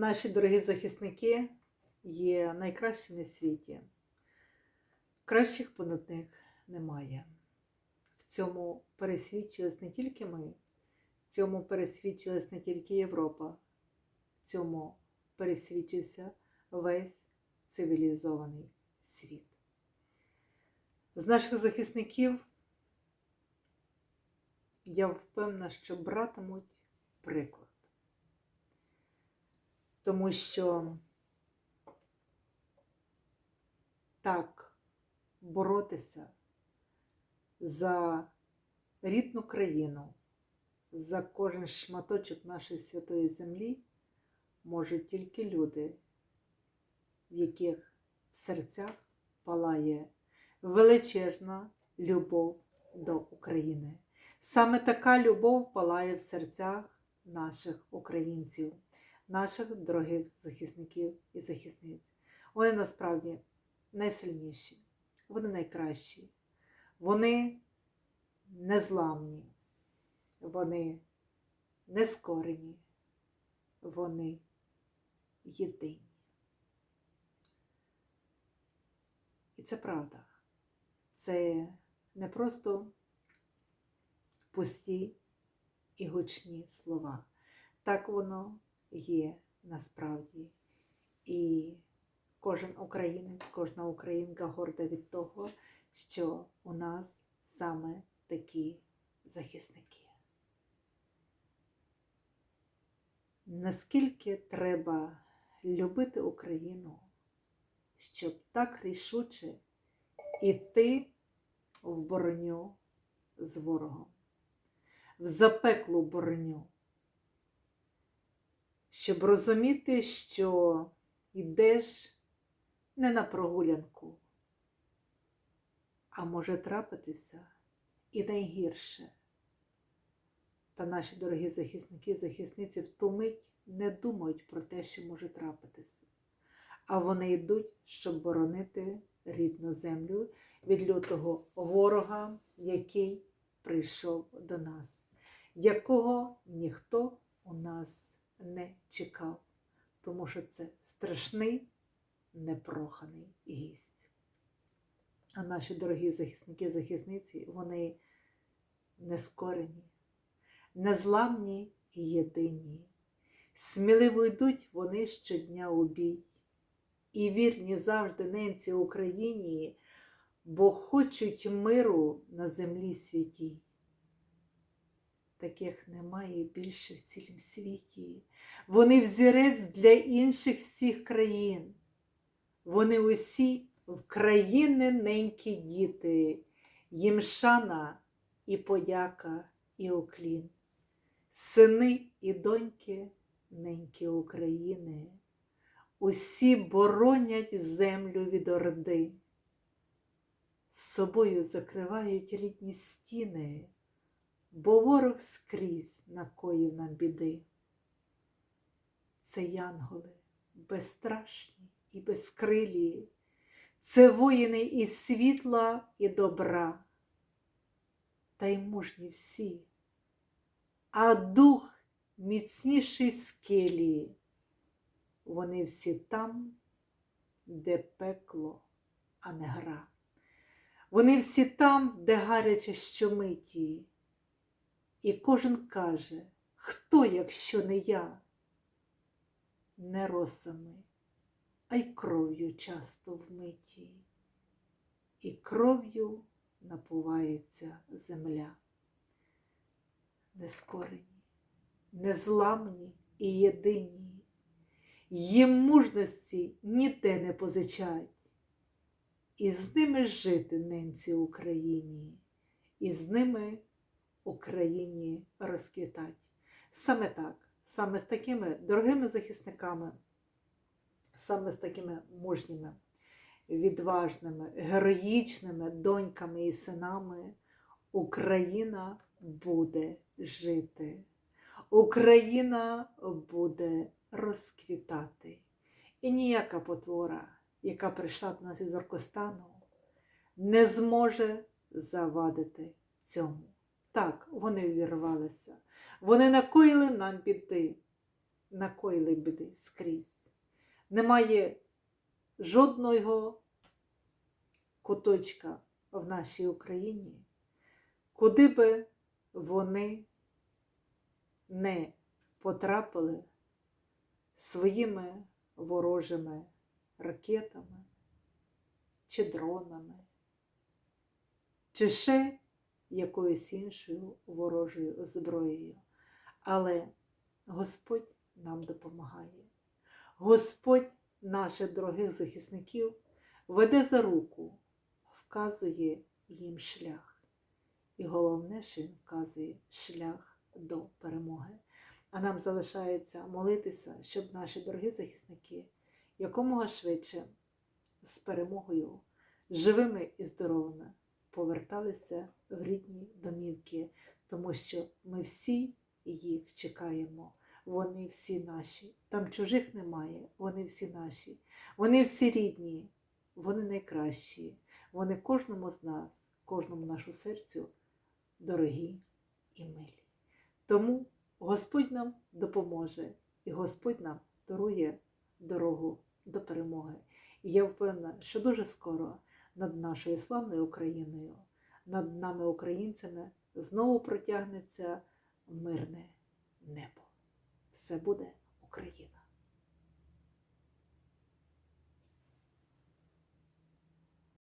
Наші дорогі захисники є найкращими в світі. Кращих понад них немає. В цьому пересвідчились не тільки ми, в цьому пересвідчилась не тільки Європа, в цьому пересвідчився весь цивілізований світ. З наших захисників я впевнена, що братимуть приклад. Тому що так боротися за рідну країну, за кожен шматочок нашої святої землі можуть тільки люди, в яких в серцях палає величезна любов до України. Саме така любов палає в серцях наших українців, наших дорогих захисників і захисниць. Вони насправді найсильніші, вони найкращі, вони незламні, вони нескорені, вони єдині. І це правда. Це не просто пусті і гучні слова. Так воно є насправді. І кожен українець, кожна українка горда від того, що у нас саме такі захисники. Наскільки треба любити Україну, щоб так рішуче іти в бороню з ворогом, в запеклу бороню, щоб розуміти, що йдеш не на прогулянку, а може трапитися і найгірше. Та наші дорогі захисники, захисниці в ту мить не думають про те, що може трапитися. А вони йдуть, щоб боронити рідну землю від лютого ворога, який прийшов до нас, якого ніхто чекав, тому що це страшний, непроханий гість. А наші дорогі захисники, захисниці, вони нескорені, незламні і єдині. Сміливо йдуть вони щодня у бій. І вірні завжди ненці Україні, бо хочуть миру на землі святій. Таких немає більше в цілім світі. Вони взірець для інших всіх країн. Вони усі в країни ненькі діти, їм шана і подяка, і уклін. Сини і доньки ненькі України. Усі боронять землю від орди, з собою закривають рідні стіни, бо ворог скрізь накоїв нам біди. Це янголи безстрашні і безкрилі, це воїни і світла, і добра, та й мужні всі, а дух міцніший скелі. Вони всі там, де пекло, а не гра. Вони всі там, де гаряче щомиті. І кожен каже, хто, якщо не я, не росами, а й кров'ю часто вмиті, і кров'ю напувається земля. Нескорені, незламні і єдині їм мужності ніде не позичать. І з ними жити ненці Україні, і з ними Україні розквітать. Саме так, саме з такими дорогими захисниками, саме з такими мужніми, відважними, героїчними доньками і синами Україна буде жити. Україна буде розквітати. І ніяка потвора, яка прийшла до нас із Оркостану, не зможе завадити цьому. Так, вони увірвалися, вони накоїли нам біди, накоїли біди скрізь. Немає жодного куточка в нашій Україні, куди би вони не потрапили своїми ворожими ракетами чи дронами, чи ще якоюсь іншою ворожою зброєю. Але Господь нам допомагає. Господь наших дорогих захисників веде за руку, вказує їм шлях. І головне, що він вказує шлях до перемоги. А нам залишається молитися, щоб наші дорогі захисники якомога швидше з перемогою, живими і здоровими, поверталися в рідні домівки, тому що ми всі їх чекаємо. Вони всі наші. Там чужих немає, вони всі наші. Вони всі рідні, вони найкращі. Вони кожному з нас, кожному нашу серцю дорогі і милі. Тому Господь нам допоможе, і Господь нам дарує дорогу до перемоги. І я впевнена, що дуже скоро над нашою славною Україною, над нами, українцями, знову протягнеться мирне небо. Все буде Україна!